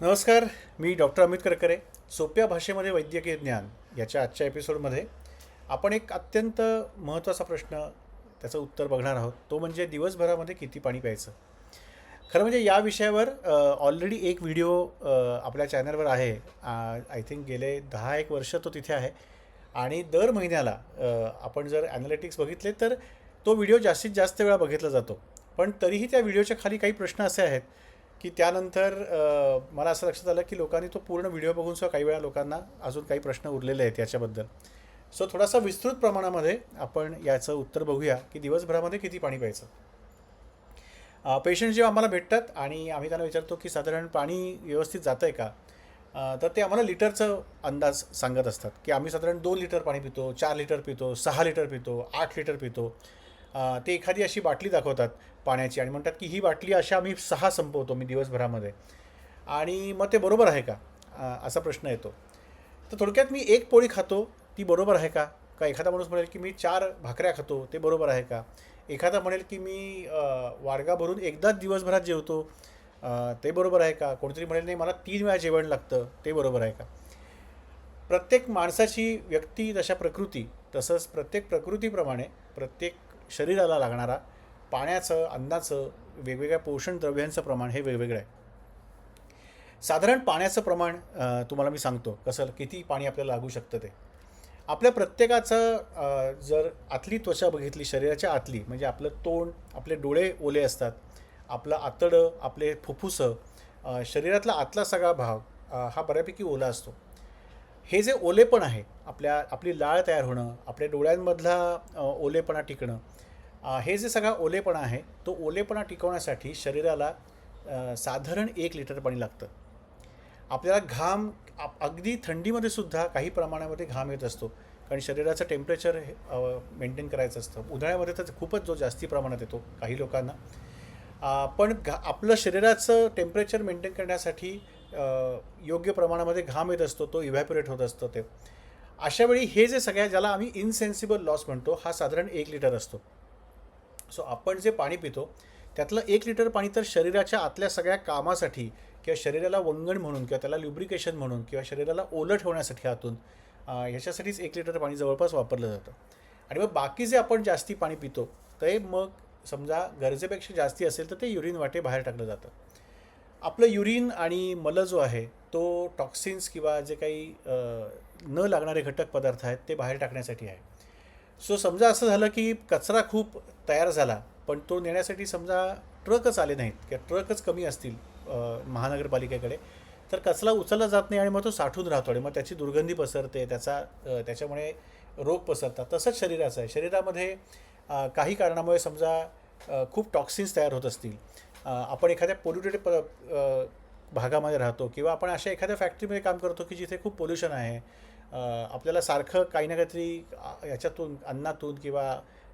नमस्कार मी डॉक्टर अमित करकरे सोप्या भाषेमध्ये वैद्यकीय ज्ञान याच्या आजच्या एपिसोडमध्ये आपण एक अत्यंत महत्त्वाचा प्रश्न त्याचं उत्तर बघणार आहोत. तो म्हणजे दिवसभरामध्ये किती पाणी प्यायचं? खरं म्हणजे या विषयावर ऑलरेडी एक व्हिडिओ आपल्या चॅनलवर आहे. आय थिंक गेले दहा एक वर्ष तो तिथे आहे. आणि दर महिन्याला आपण जर ॲनालिटिक्स बघितले तर तो व्हिडिओ जास्तीत जास्त वेळा बघितला जातो. पण तरीही त्या व्हिडिओच्या खाली काही प्रश्न असे आहेत की त्यानंतर मला असं लक्षात आलं की लोकांनी तो पूर्ण व्हिडिओ बघून सुद्धा काही वेळा लोकांना अजून काही प्रश्न उरलेले आहेत याच्याबद्दल. सो थोडासा विस्तृत प्रमाणामध्ये आपण याचं उत्तर बघूया की दिवसभरामध्ये किती पाणी प्यायचं. पेशंट जेव्हा आम्हाला भेटतात आणि आम्ही त्यांना विचारतो की साधारण पाणी व्यवस्थित जातं आहे का तर ते आम्हाला लिटरचं अंदाज सांगत असतात की आम्ही साधारण दोन लिटर पाणी पितो चार लिटर पितो सहा लिटर पितो आठ लिटर पितो. ते एखादी अशी बाटली दाखवतात पाण्याची. आणि म्हणतात की ही बाटली अशा आम्ही सहा संपवतो मी दिवसभरामध्ये. आणि मग ते बरोबर आहे का? असा प्रश्न येतो. तर थोडक्यात मी एक पोळी खातो ती बरोबर आहे का? का एखादा माणूस म्हणेल की मी चार भाकऱ्या खातो ते बरोबर आहे का? एखादा म्हणेल की मी वारगा वाडगा भरून एकदाच दिवसभरात जेवतो ते बरोबर आहे का? कोणतरी म्हणेल नाही मला तीन वेळा जेवण लागतं ते बरोबर आहे का? प्रत्येक माणसाची व्यक्ती तशा प्रकृती तसंच प्रत्येक प्रकृतीप्रमाणे प्रत्येक शरीराला लागणारा पाण्याचं अन्नाचं वेगवेगळ्या पोषण द्रव्यांचं प्रमाण हे वेगवेगळं आहे. साधारण पाण्याचं प्रमाण तुम्हाला मी सांगतो कसं किती पाणी आपल्याला लागू शकतं ते. आपल्या प्रत्येकाचं जर आतली त्वचा बघितली शरीराच्या आतली म्हणजे आपलं तोंड आपले डोळे ओले असतात आपलं आतडं आपले फुफ्फुसं शरीरातला आतला सगळा भाग हा बऱ्यापैकी ओला असतो. हे जे ओलेपण आहे आपल्या आपली लाळ तयार होणं आपल्या डोळ्यांमधला ओलेपणा टिकणं हे जे सगळा ओलेपणा आहे तो ओलेपणा टिकवण्यासाठी शरीराला साधारण एक लिटर पाणी लागतं. आपल्याला घाम अगदी थंडीमध्ये सुद्धा काही प्रमाणामध्ये घाम येत असतो. कारण शरीराचं टेम्परेचर मेंटेन करायचं असतं. उन्हाळ्यामध्ये तर खूपच जो जास्ती प्रमाणात येतो काही लोकांना. पण घा आपलं शरीराचं टेम्परेचर मेंटेन करण्यासाठी योग्य प्रमाणामध्ये घाम येत असतो तो इव्हॅपोरेट होत असतो ते. अशावेळी हे जे सगळ्या ज्याला आम्ही इनसेन्सिबल लॉस म्हणतो हा साधारण एक लिटर असतो. सो आपण जे पाणी पितो त्यातलं एक लिटर पाणी तर शरीराच्या आतल्या सगळ्या कामासाठी किंवा शरीराला वंगण म्हणून किंवा त्याला ल्युब्रिकेशन म्हणून किंवा शरीराला ओलं ठेवण्यासाठी आतून ह्याच्यासाठीच एक लिटर पाणी जवळपास वापरलं जातं. आणि मग बाकी जे आपण जास्ती पाणी पितो ते मग समजा गरजेपेक्षा जास्ती असेल तर ते युरिन वाटे बाहेर टाकलं जातं. आपलं युरिन आणि मल जो आहे तो टॉक्सिन्स किंवा जे काही न लागणारे घटक पदार्थ आहेत ते बाहेर टाकण्यासाठी आहे. सो समजा असं झालं की कचरा खूप तयार झाला पण तो नेण्यासाठी समजा ट्रकच आले नाहीत किंवा ट्रकच कमी असतील महानगरपालिकेकडे तर कचरा उचलला जात नाही आणि मग तो साठून राहतो आणि मग त्याची दुर्गंधी पसरते त्याचा त्याच्यामुळे रोग पसरतात. तसंच शरीराचं आहे. शरीरामध्ये काही कारणामुळे समजा खूप टॉक्सिन्स तयार होत असतील. आपण एखाद्या पोल्युटेड प भागामध्ये राहतो किंवा आपण अशा एखाद्या फॅक्टरीमध्ये काम करतो की जिथे खूप पोल्युशन आहे आपल्याला सारखं काही ना काहीतरी ह्याच्यातून याच्यातून अन्नातून किंवा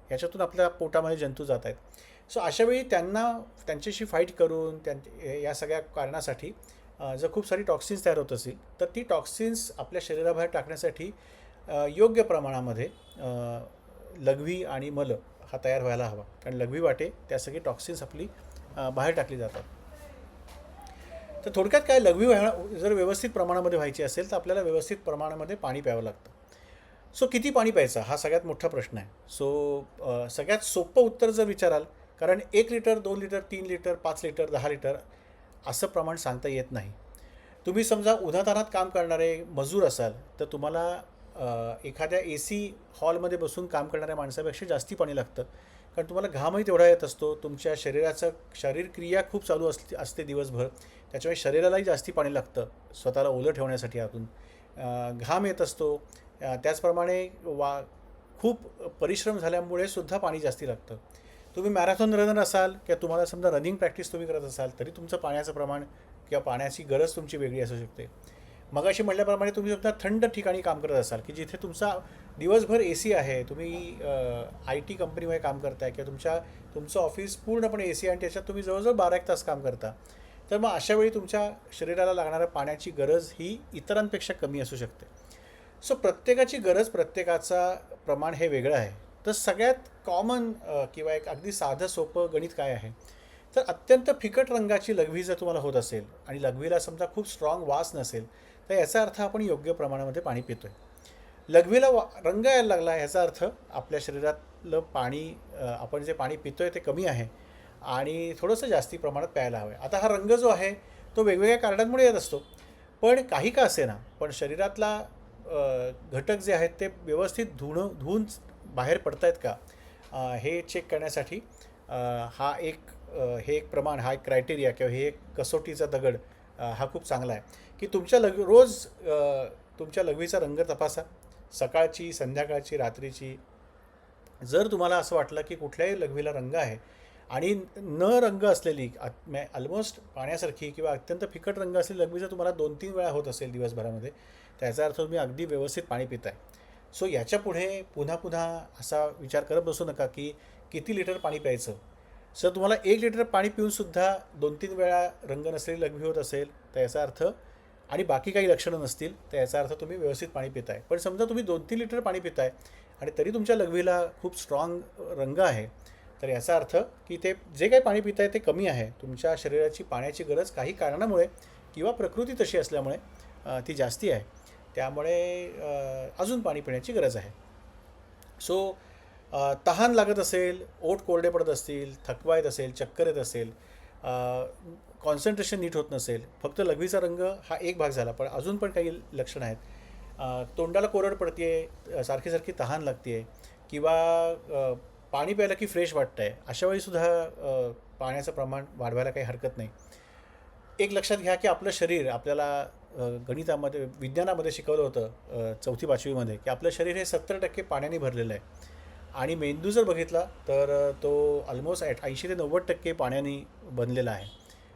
ह्याच्यातून आपल्या पोटामध्ये जंतू जात आहेत. सो अशावेळी त्यांना त्यांच्याशी फाईट करून त्यां या सगळ्या कारणासाठी जर खूप सारी टॉक्सिन्स तयार होत असतील तर ती टॉक्सिन्स आपल्या शरीराबाहेर टाकण्यासाठी योग्य प्रमाणामध्ये लघवी आणि मल हा तयार व्हायला हवा. कारण लघवी वाटे त्या सगळी टॉक्सिन्स आपली बाहेर टाकली जातात. तर थोडक्यात काय लघवी व्हाय जर व्यवस्थित प्रमाणामध्ये व्हायची असेल तर आपल्याला व्यवस्थित प्रमाणामध्ये पाणी प्यावं लागतं. सो किती पाणी प्यायचं? हा सगळ्यात मोठा प्रश्न आहे. सो सगळ्यात सोपं उत्तर जर विचाराल कारण एक लिटर दोन लिटर तीन लिटर पाच लिटर दहा लिटर असं प्रमाण सांगता येत नाही. तुम्ही समजा उन्हातानात काम करणारे मजूर असाल तर तुम्हाला एखाद्या ए सी हॉलमध्ये बसून काम करणाऱ्या माणसापेक्षा जास्ती पाणी लागतं. कारण तुम्हाला घामही तेवढा येत असतो. तुमच्या शरीराचं शरीर क्रिया खूप चालू असते असते दिवसभर. त्याच्यामुळे शरीरालाही जास्ती पाणी लागतं स्वतःला ओलं ठेवण्यासाठी आतून. घाम येत असतो. त्याचप्रमाणे वा खूप परिश्रम झाल्यामुळे सुद्धा पाणी जास्ती लागतं. तुम्ही मॅरेथॉन रनर असाल किंवा तुम्हाला समजा रनिंग प्रॅक्टिस तुम्ही करत असाल तरी तुमचं पाण्याचं प्रमाण किंवा पाण्याची गरज तुमची वेगळी असू शकते. मगाशी म्हटल्याप्रमाणे तुम्ही सुद्धा थंड ठिकाणी काम करत असाल की जिथे तुमचा दिवसभर ए सी आहे तुम्ही आय टी कंपनीमध्ये काम करताय किंवा तुमच्या तुमचं ऑफिस पूर्णपणे ए सी आणि त्याच्यात तुम्ही जवळजवळ बारा एक तास काम करता. तर मग अशावेळी तुमच्या शरीराला लागणाऱ्या पाण्याची गरज ही इतरांपेक्षा कमी असू शकते. सो प्रत्येकाची गरज प्रत्येकाचा प्रमाण हे वेगळं आहे. तर सगळ्यात कॉमन किंवा एक अगदी साधं सोपं गणित काय आहे? तर अत्यंत फिकट रंगाची लघवी जर तुम्हाला होत असेल आणि लघवीला समजा खूप स्ट्रॉंग वास नसेल तर याचा अर्थ आपण योग्य प्रमाणामध्ये पाणी पितो आहे लघवीला वा रंग यायला लागला याचा अर्थ आपल्या शरीरातलं पाणी आपण जे पाणी पितो आहे ते कमी आहे. आणि थोडंसं जास्ती प्रमाणात प्यायला हवं आहे आता हा रंग जो आहे तो वेगवेगळ्या कारणांमुळे येत असतो. पण काही का असे ना पण शरीरातला घटक जे आहेत ते व्यवस्थित धुणं धुवून बाहेर पडत आहेत का हे चेक करण्यासाठी हा एक हे एक प्रमाण हा एक क्रायटेरिया किंवा हे एक कसोटीचा दगड हा खूप चांगला आहे. की तुमच्या लग रोज तुमच्या लघवीचा रंग तपासा. सकाळची संध्याकाळची रात्रीची. जर तुम्हाला असं वाटलं की कुठल्याही लघवीला रंग आहे आणि न रंग असलेली ऑलमोस्ट पाण्यासारखी किंवा अत्यंत फिकट रंग असलेली लघवी जर तुम्हाला दोन तीन वेळा होत असेल दिवसभरामध्ये त्याचा अर्थ तुम्ही अगदी व्यवस्थित पाणी पिताय. सो याच्यापुढे पुन्हा पुन्हा असा विचार करत बसू नका की किती लिटर पाणी प्यायचं. सर तुम्हाला एक लिटर पाणी पिऊनसुद्धा दोन तीन वेळा रंग नसलेली लघवी होत असेल तर याचा अर्थ आणि बाकी काही लक्षणं नसतील तर याचा अर्थ तुम्ही व्यवस्थित पाणी पिताय. पण समजा तुम्ही दोन तीन लिटर पाणी पिताय आणि तरी तुमच्या लघवीला खूप स्ट्रॉंग रंग आहे तर याचा अर्थ की ते जे काही पाणी पिताय ते कमी आहे. तुमच्या शरीराची पाण्याची गरज काही कारणामुळे किंवा प्रकृती तशी असल्यामुळे ती जास्ती आहे. त्यामुळे अजून पाणी पिण्याची गरज आहे. सो तहान लागत असेल ओठ कोरडे पडत असतील थकवा येत असेल चक्कर येत असेल कॉन्सन्ट्रेशन नीट होत नसेल फक्त लघवीचा रंग हा एक भाग झाला पण अजून पण काही लक्षणं आहेत. तोंडाला कोरड पडते सारखी सारखी तहान लागते किंवा पाणी प्यायला की फ्रेश वाटतं आहे अशा वेळीसुद्धा पाण्याचं प्रमाण वाढवायला काही हरकत नाही. एक लक्षात घ्या की आपलं शरीर आपल्याला गणितामध्ये विज्ञानामध्ये शिकवलं होतं चौथी पाचवीमध्ये की आपलं शरीर हे सत्तर टक्के पाण्याने भरलेलं आहे. आणि मेंदू जर बघितला तर तो ऑलमोस्ट ॲट ऐंशी ते नव्वद टक्के पाण्याने बनलेला आहे.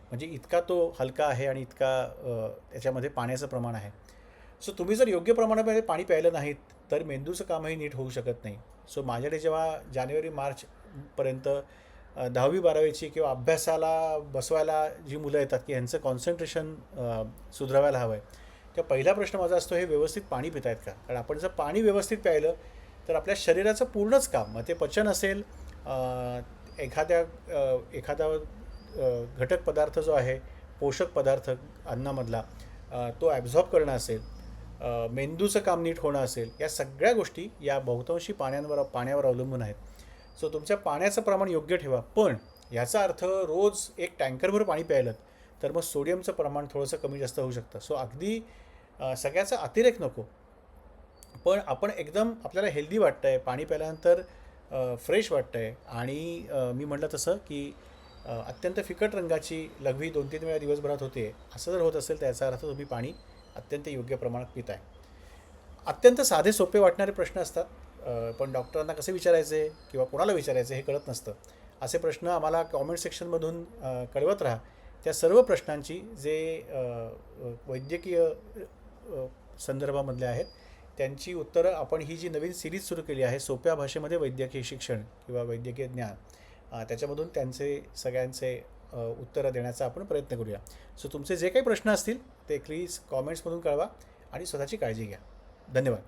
म्हणजे इतका तो हलका आहे आणि इतका त्याच्यामध्ये पाण्याचं प्रमाण आहे. सो तुम्ही जर योग्य प्रमाणामध्ये पाणी प्यायलं नाहीत तर मेंदूचं कामही नीट होऊ शकत नाही. सो माझ्याकडे जेव्हा जानेवारी मार्चपर्यंत दहावी बारावीची किंवा अभ्यासाला बसवायला जी मुलं येतात की यांचं कॉन्सन्ट्रेशन सुधारायला हवं आहे तेव्हा पहिला प्रश्न माझा असतो हे व्यवस्थित पाणी पित आहेत का? कारण आपण जर पाणी व्यवस्थित प्यायलं तर आपल्या शरीराचं पूर्णच काम मग ते पचन असेल एखाद्या एखादा घटक पदार्थ जो आहे पोषक पदार्थ अन्नामधला तो ॲब्झॉर्ब करणं असेल मेंदूचं काम नीट होणं असेल या सगळ्या गोष्टी या बहुतांशी पाण्यांवर पाण्यावर अवलंबून आहेत. सो तुमच्या पाण्याचं प्रमाण योग्य ठेवा. पण याचा अर्थ रोज एक टँकरभर पाणी प्यायलं तर मग सोडियमचं प्रमाण थोडंसं कमी जास्त होऊ शकतं. सो अगदी सगळ्याचा अतिरेक नको. पण आपण एकदम आपल्याला हेल्दी वाटतं आहे पाणी प्यायल्यानंतर फ्रेश वाटतं आहे आणि मी म्हटलं तसं की अत्यंत फिकट रंगाची लघवी दोन तीन वेळा दिवसभरात होते. असं जर होत असेल तर याचा अर्थ तुम्ही पाणी अत्यंत योग्य प्रमाणात पिताय अत्यंत साधे सोपे वाटणारे प्रश्न असतात. पण डॉक्टरांना कसे विचारायचे किंवा कोणाला विचारायचे हे कळत नसतं. असे प्रश्न आम्हाला कॉमेंट सेक्शनमधून कळवत राहा. त्या सर्व प्रश्नांची जे वैद्यकीय संदर्भामधले आहेत त्यांची उत्तरं आपण ही जी नवीन सिरीज सुरू केली आहे सोप्या भाषेमध्ये वैद्यकीय शिक्षण किंवा वैद्यकीय ज्ञान त्याच्यामधून त्यांचे सगळ्यांचे उत्तरं देण्याचा आपण प्रयत्न करूया. सो तुमचे जे काही प्रश्न असतील ते प्लीज कॉमेंट्समधून कळवा आणि स्वतःची काळजी घ्या. धन्यवाद.